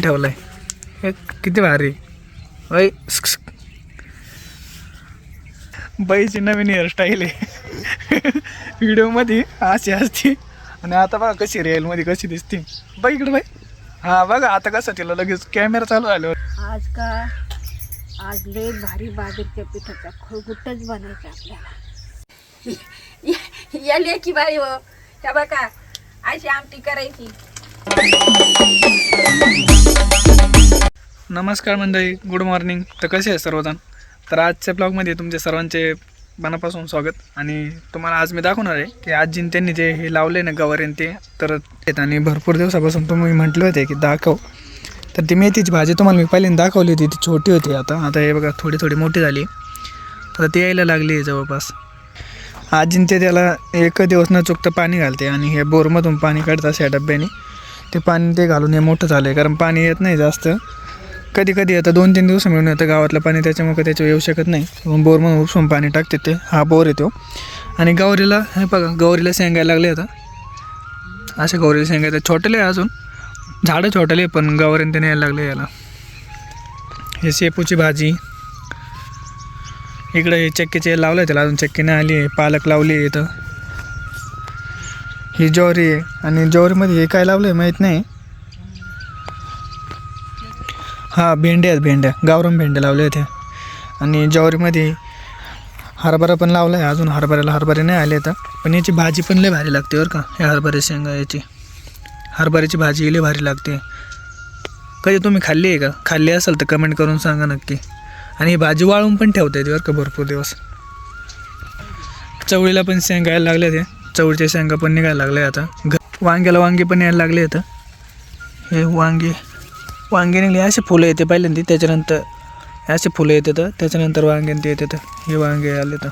ठेवलाय. हे किती भारी. बाई बाईची नवीन हेअरस्टाईल आहे. व्हिडिओमध्ये अशी असते. आणि आता बघा कशी रिअलमध्ये कशी दिसते. बाई इकडे बाई. हा बघा आता कसं तिला लगेच कॅमेरा चालू झाला. आज का? आज लय भारी बाजरीच्या पिठाचा खळगुट्टच बनायचा आपल्याला. या लेकी बाई हो. त्या बघा अशी आमटी करायची. नमस्कार मंडळी गुड मॉर्निंग तर कसे आहे सर्वजण? तर आजच्या ब्लॉगमध्ये तुमचे सर्वांचे मनापासून स्वागत आणि तुम्हाला आज मी दाखवणार आहे की आजीन त्यांनी जे हे लावले ना गवारीन ते तर आणि भरपूर दिवसापासून तुम्ही म्हटले होते की दाखव. तर ती मेथीची भाजी तुम्हाला मी पहिल्यांदा दाखवली होती ती छोटी होती आता. आता हे बघा थोडी थोडी मोठी झाली. आता ती यायला लागली आहे जवळपास. आजीन ते त्याला एक दिवस न चुकतं पाणी घालते आणि हे बोरमधून पाणी काढतात या डब्याने. ते पाणी ते घालून हे मोठं झालं आहे कारण पाणी येत नाही जास्त. कधी कधी आता दोन तीन दिवस मिळून येतं गावातलं पाणी त्याच्यामुळे त्याच्यावर येऊ शकत नाही. बोर बोरमधून उपसून पाणी टाकते ते. हा बोर येतो. आणि गौरीला हे बघा गौरीला शेंगायला लागले आता. असे गौरीला शेंगायचं छोटेले आहे अजून. झाडं छोटेले पण गौरीने त्याने यायला लागले याला. हे शेपूची भाजी. इकडे हे चक्कीचे लावलं आहे त्याला अजून चक्की नाही आली आहे. पालक लावली आहे इथं. ही ज्वारी आहे. आणि ज्वारीमध्ये हे काय लावलं आहे माहीत नाही. हां भेंड्या आहेत भेंड्या गावरान भेंड्या लावल्या होत्या आणि ज्वारीमध्ये हरभरा पण लावला आहे अजून. हरभऱ्याला हरभरे नाही आले आता. पण याची भाजी पण लय भारी लागते बरं का या हरभरे शेंगा याची. हरभऱ्याची भाजी लय भारी लागते. कधी तुम्ही खाल्ली आहे का? खाल्ली असेल तर कमेंट करून सांगा नक्की. आणि ही भाजी वाळून पण ठेवता येते बरं का भरपूर दिवस. चवळीला पण शेंगा यायला लागल्या ते चवळीच्या शेंगा पण निघायला लागल्या आता. घ वांग्याला वांगे पण यायला लागले आता. हे वांगे वांगे निघले असे फुलं येते पहिल्यांदा. त्याच्यानंतर असे फुलं येते तर त्याच्यानंतर वांगे ते येते तर हे वांगे आले तर.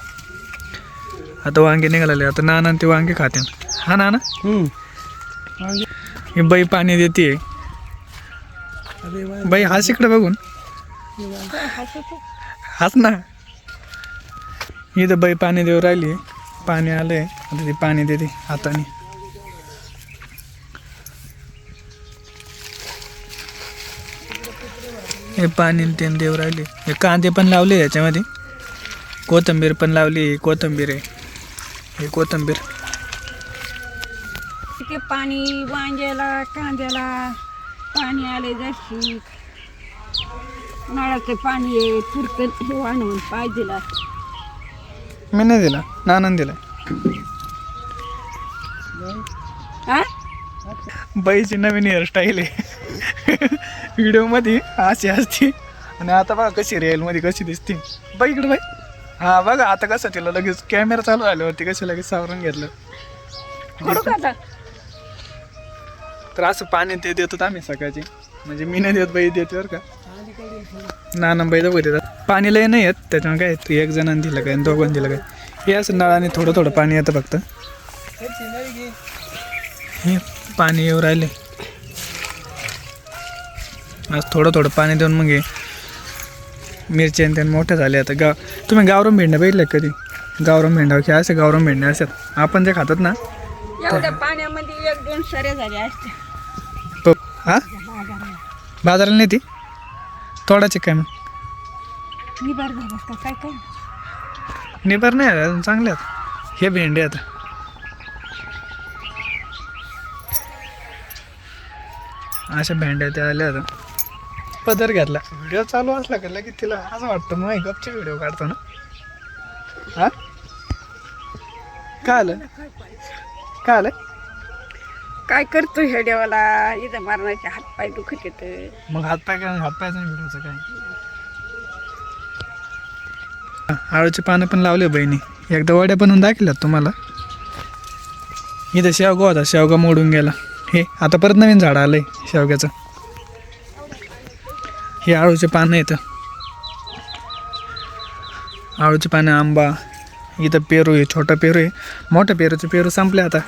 आता वांगे निघाले आता नाना ते वांगे खाते. हा नाना? हे बाई पाणी देते. बाई हाच इकडे बघून. हाच ना. इथं बाई पाणी देऊ राहिली. पाणी आलंय. आता ती पाणी देते हाताने. हे पाणी न तेन देऊ राहिले. हे कांदे पण लावले याच्यामध्ये. कोथंबीर पण लावली कोथंबीर आहे. हे कोथंबीर. पाणी वांग्याला कांद्याला पाणी आले जशी नळाचं पाणी आहे पुरकन वाढवून पाहिजेला मी नाही दिला. नानंद दिला. हा बाईची नवीन हेअरस्टाईल आहे. व्हिडिओमध्ये अशी असते. आणि आता बघा कशी रिअलमध्ये कशी दिसते. बाई इकडे बाई. हा बघा आता कसं तिला लगेच कॅमेरा चालू झाल्यावरती कसं लगेच सावरून घेतलं. तर असं पाणी ते देतात आम्ही सकाळची. म्हणजे मी नाही देत बाई देते बरं का. ना ना बाई दोघं देतात. पाणी लय नाही येत त्याच्यामुळे काय तू एक जणांनी दिलं काय दोघांनी दिलं काय? हे असं नळाने थोडं थोडं पाणी येतं फक्त. हे पाणी येऊ राहिले. आज थोडं थोडं पाणी देऊन मग हे मिरची आणि त्यानं मोठे झाले आता. गाव तुम्ही गावरम भेंड्या बघितलं का कधी? गावरम भेंडा की असे गावरम भेंड्या असतात. आपण जे खातात ना एवढ्या पाण्यामध्ये एक दोन झाल्या प- हा? बाजाराला नाही ती? तोडाचे काय मग? निबार काय काय? निबर नाही अजून चांगले आहेत. हे भेंडे आता अशा भेंड्या त्या आल्या आता. पदर घातला. व्हिडिओ चालू असला का की तिला असं वाटतं मग गपचे व्हिडिओ काढतो ना. हा? काय आलं? काय आलं? काय करतो ह्या देवाला? इथं मारण्याचे हात पाय दुखत येत मग हातपाय काय हातपायचा व्हिडिओचं काय? आळूचे पानं पण लावले बहिणी. एकदा वड्या बनवून दाखवल्यात तुम्हाला. इथं शेवगा होता शेवगा मोडून गेला. हे आता परत नवीन झाड आलंय शेवग्याचं. हे आळूचे पानं येतं आळूचे पानं आंबा इथं पेरू आहे छोटा पेरू आहे. मोठ्या पेरूचे पेरू संपले आता.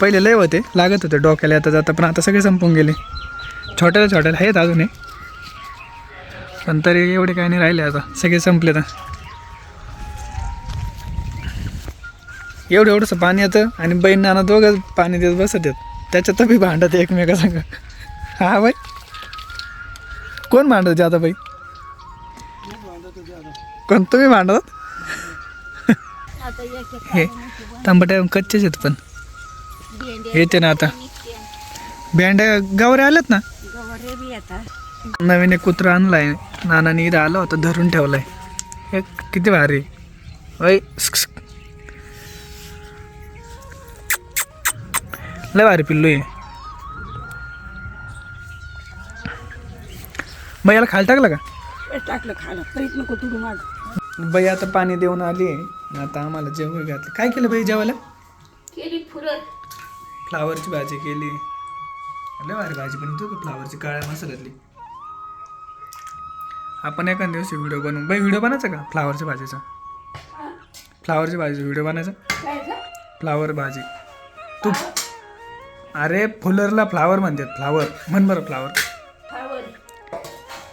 पहिले लय होते लागत होते डोक्याला येता जाता पण आता सगळे संपून गेले. छोट्याला छोट्याला आहेत अजून हे. पण तरी एवढे काही नाही राहिले आता सगळे संपले तर एवढं एवढंसं पाणी येतं आणि बहीण नाना दोघं पाणी देत बसत आहेत. त्याच्यात बी भांडत एकमेकांसंग. हा बाई. कोण मांडत जादा बाई कोण तुम्ही मांडत? हे तांबट्या कच्चेच आहेत पण. येते ना आता. भेंड्या गावरे आल्यात ना? नवीन एक कुत्रा आणलाय. नानाने इथं आला होता धरून ठेवलाय. हे किती भारी. ओय लय भारी पिल्लू आहे. बाई याला खाली टाकलं का? टाकलं खायला. तरीच नको तुडू माग. बाई आता पाणी देऊन आली. आहे आता आम्हाला जेवण घातलं. काय केलं बाई जेवायला? केली फुलं. फ्लावरची भाजी केली. लय भारी भाजी बनवतो का फ्लावरची काळ्या मसाल्यातली. आपण एका दिवशी व्हिडिओ बनवू. बाई व्हिडिओ बनायचा का? फ्लावरच्या भाजीचा? फ्लावरची भाजी व्हिडिओ बनायचा? फ्लावर भाजी. तू अरे फुलरला फ्लावर म्हणतात. फ्लावर. म्हण बरं फ्लावर.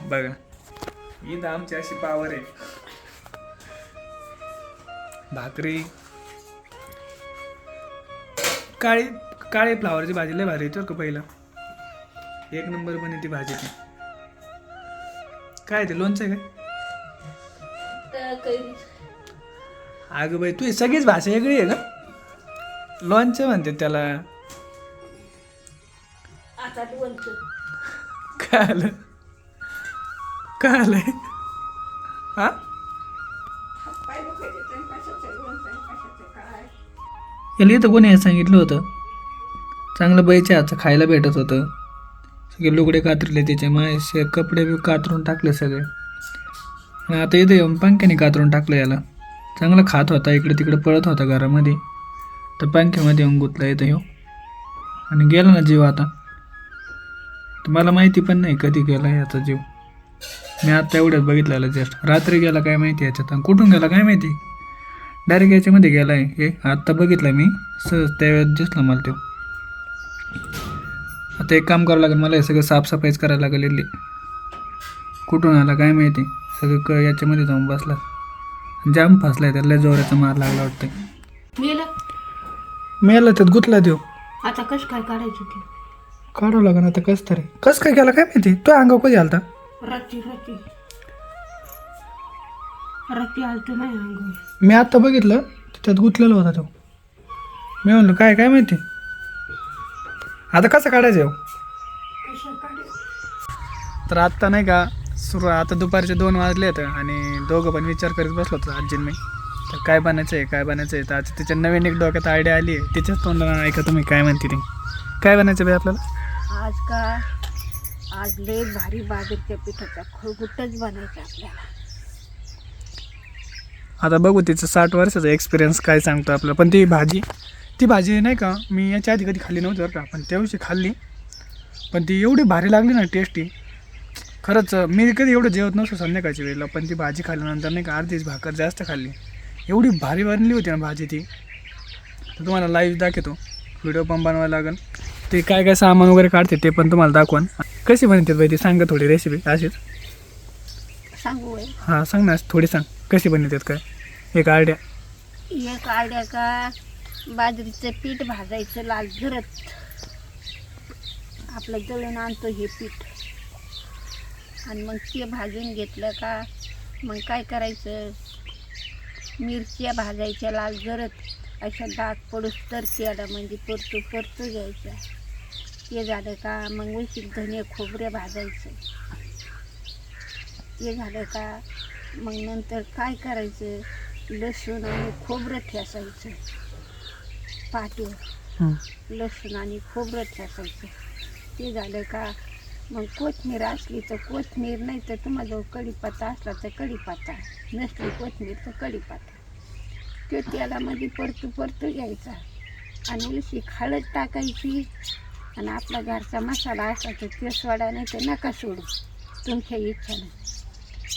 बघा. ईद आमची अशी पावर आहे. भाकरी. काळी काळी फ्लावरची भाजी लय भारी येतो का पहिला. एक नंबर बने ती भाजी ती. काय ते लोणचं आहे काय अगं बाई तू सगळीच भाषा वेगळी आहे का? लोणचं म्हणते त्याला. काय आलं काय आलंय हा याला इथं कोणी सांगितलं होतं? चांगलं बैच्या हातचं खायला भेटत होतं. सगळे लुगडे कातरले त्याचे मायसे कपडे बी कातरून टाकले सगळे. आणि आता इथं येऊन पंख्याने कातरून टाकलं याला. चांगलं खात होता इकडे तिकडे पळत होता घरामध्ये. तर पंख्यामध्ये येऊन गुतला इथं येऊ आणि गेला ना जीव आता. मला माहिती पण नाही कधी गेला याचा जीव. मी आता एवढ्यात बघितलेला जस्ट रात्री गेला काय माहिती याच्यात आणि कुठून गेला काय माहिती? डायरेक्ट याच्यामध्ये गेला आहे हे आत्ता बघितलं मी. सहज त्यावेळेस दिसलं मला तो. आता एक काम करावं लागेल मला हे सगळं साफसफाईच करायला लागेल इथली. कुठून आला काय माहिती? सगळं क याच्यामध्ये जाऊन बसला. जाम फसलाय त्याला लय जोराचा मार लागला वाटतं. मेलं? मेला त्यात गुतला देऊ आता कश काय काढायची काढावं लागेल आता कस तरी. कस काय केला काय माहिती? तो अंगावर कधी आलता? आलतो नाही मी आत्ता बघितलं त्यात गुतलेला होता तो. मी म्हणलो काय काय माहिती? आता कसं काढायचं ह्यो? तर आत्ता नाही का सुरू आता दुपारचे दोन वाजले आहेत आणि दोघं पण विचार करीत बसलो होतो आजीन मी. तर काय बनायचं आहे काय बनायचं आहे तर आज तिच्या नवीन एक डोक्यात आयडिया आली आहे. तिच्याच तोंडानं ऐका तुम्ही काय म्हणते ते? काय बनायचं बाई आपल्याला? आज का आज लय भारी बाजरीच्या पिठाचा खळगुटच बनायचा आपल्याला. आता बघू तिचं साठ वर्षाचा एक्सपिरियन्स काय सांगतो आपलं. पण ती भाजी ती भाजी नाही का मी याच्या आधी कधी खाल्ली नव्हती बरं का पण त्या दिवशी खाल्ली. पण ती एवढी भारी लागली ना टेस्टी खरंच मी कधी एवढं जेवत नसतो संध्याकाळच्या वेळेला पण ती भाजी खाल्ल्यानंतर नाही का अर्धीच भाकर जास्त खाल्ली. एवढी भारी बनली होती ना भाजी ती. तर तुम्हाला लाईव्ह दाखवतो. व्हिडिओ पण बनवायला लागेल. ते काय काय सामान वगैरे काढते ते पण तुम्हाला दाखवून कशी बनते बाई ती? सांगा थोडी रेसिपी अशीच. सांगू होय. हां सांग ना थोडी सांग. कशी बनवतात काय? एक आयडिया. एक आड्या का? बाजरीचं पीठ भाजायचं लाल झरत आपलं दळून आणतो हे पीठ. आणि मग ते भाजून घेतलं का? मग काय करायचं? मिरच्या भाजायच्या लाल जरत अशा डाग पडूस तर त्याला म्हणजे परतू परतू घ्यायच्या ते झालं का मग उशीर धने खोबरे भाजायचं. ते झालं का मग नंतर काय करायचं? लसूण आणि खोबरं ठेसायचं. पाटीवर लसूण आणि खोबरं ठेसायचं. ते झालं का मग कोथमीर असली तर कोथमीर नाही तर तुम्हाला कढीपत्ता असला तर कढीपत्ता. नसली कोथमीर तर कढीपत्ता. तो तेलामध्ये परतू परतू घ्यायचा. आणि उशी हळद टाकायची. आणि आपला घरचा मसाला तर ते सोडा नाही तर नका सोडू. तुमच्या इच्छानं.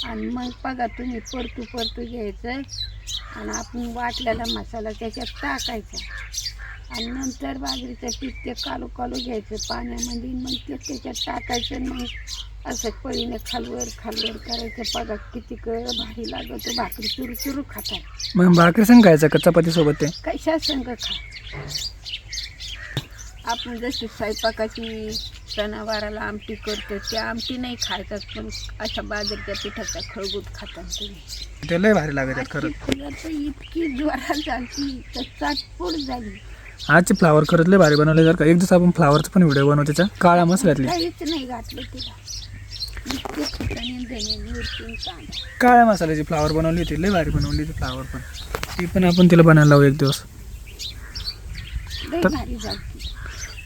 आणि मग बघा तुम्ही परतू परतू घ्यायचं आणि आपण वाटलेला मसाला त्याच्यात टाकायचा. आणि नंतर बाजरीचं पीठ ते कालू कालू घ्यायचं. पाण्यामध्ये मग ते त्याच्यात टाकायचं मग असं पळीने खालवर खालवर करायचं. बघा किती कळ भारी लागतो भाकरी चुरू चुरू खातात मग भाकरी सांग खायचं का? चपातीसोबत ते? कशा संग खा. आपण जशी स्वयंपाकाची सणावाराला आमटी करतो त्या आमटी नाही खायचं पण अशा बाजरीच्या पिठाचा खळगूट खातात तुम्ही ते लय भारी लागत आहेत आजची खरंच फुलं तर इतकी जोरात झाली तर चाटपूड झाली. आजची फ्लावर खरंच लय भारी बनवले जर का. एक दिवस आपण फ्लावरचा पण व्हिडिओ बनवू त्याच्या काळ्या मसाल्यातली काहीच नाही घातलं तिला. इतके फुटाने धने मिरची कांदा काळ्या मसाल्याची फ्लावर बनवली होती लय भारी बनवली होती फ्लावर पण. ती पण आपण तिला बनायला लावू एक दिवस. लय भारी झाली.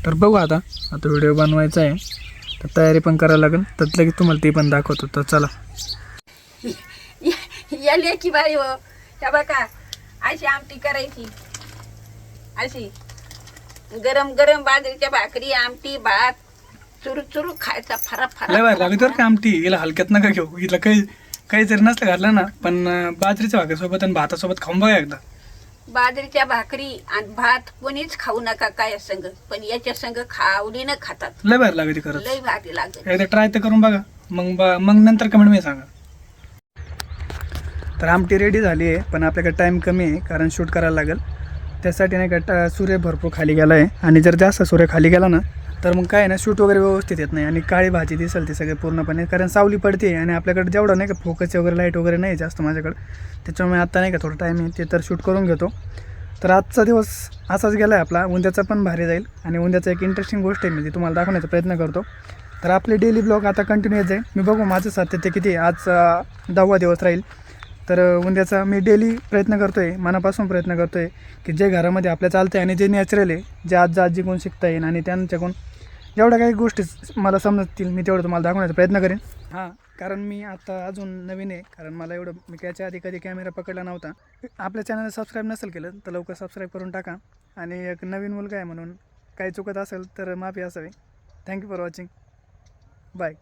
तर बघू आता. आता व्हिडिओ बनवायचा आहे. तर तयारी पण करायला लागेल. तर लगेच तुम्हाला ती पण दाखवतो. तर चला. या लेकी बाई हो. त्या बघा. अशी आमटी करायची. अशी. गरम गरम बाजरीच्या भाकरी आमटी भात. चुरू चुरू खायचा फरा फरा लागत बरं का आमटी हिला हलक्यात नका घेऊ. हिला काही काही जरी नसलं घातलं ना पण बाजरीच्या भाकरीसोबत आणि भातासोबत खाऊन बघा एकदा. बाजरीच्या भाकरी आणि भात कोणीच खाऊ नका काय संग. पण याच्या संग खा आवडीनं खातात. लय भारी लागते खरंच. लय भारी लागत. एकदा ट्राय तर करून बघा. मग बा- मग नंतर कमेंट मी सांगा. तर आमटी रेडी झाली आहे पण आपल्याकडे टाईम कमी आहे कारण शूट करायला लागेल. त्यासाठी नाही का टा- सूर्य भरपूर खाली गेला आहे आणि जर जास्त सूर्य खाली गेला ना तर मग काय ना शूट वगैरे व्यवस्थित येत नाही आणि काळी भाजी दिसेल ते सगळे पूर्णपणे. कारण सावली पडते आणि आपल्याकडे जेवढं नाही का फोकस वगैरे लाइट वगैरे नाही जास्त माझ्याकडे त्याच्यामुळे आता नाही का थोडं टाईम आहे ते तर शूट करून घेतो. तर आजचा दिवस असाच गेला आहे आपला उंद्याचा पण भारी जाईल. आणि उंद्याचा एक इंटरेस्टिंग गोष्ट आहे म्हणजे तुम्हाला दाखवण्याचा प्रयत्न करतो. तर आपले डेली ब्लॉग आता कंटिन्यू येत जाईल. मी बघू माझं सातत्य किती आज दहावा दिवस राहील. तर उंद्याचा मी डेली प्रयत्न करतो आहे मनापासून प्रयत्न करतो आहे की जे घरामध्ये आपल्या चालतं आहे आणि जे नॅचरल आहे जे आजी कोण शिकता येईल आणि त्यांच्याकडून जेवढ्या काही गोष्टी मला समजतील मी तेवढं तुम्हाला दाखवण्याचा प्रयत्न करेन. हां कारण मी आता अजून नवीन आहे कारण मला एवढं मी त्याच्या आधी कधी कॅमेरा पकडला नव्हता. आपल्या चॅनलला सबस्क्राईब नसेल केलं तर लवकर सबस्क्राईब करून टाका. आणि एक नवीन मुलगा आहे म्हणून काही चुकत असेल तर माफी असावी. Thank you for watching bye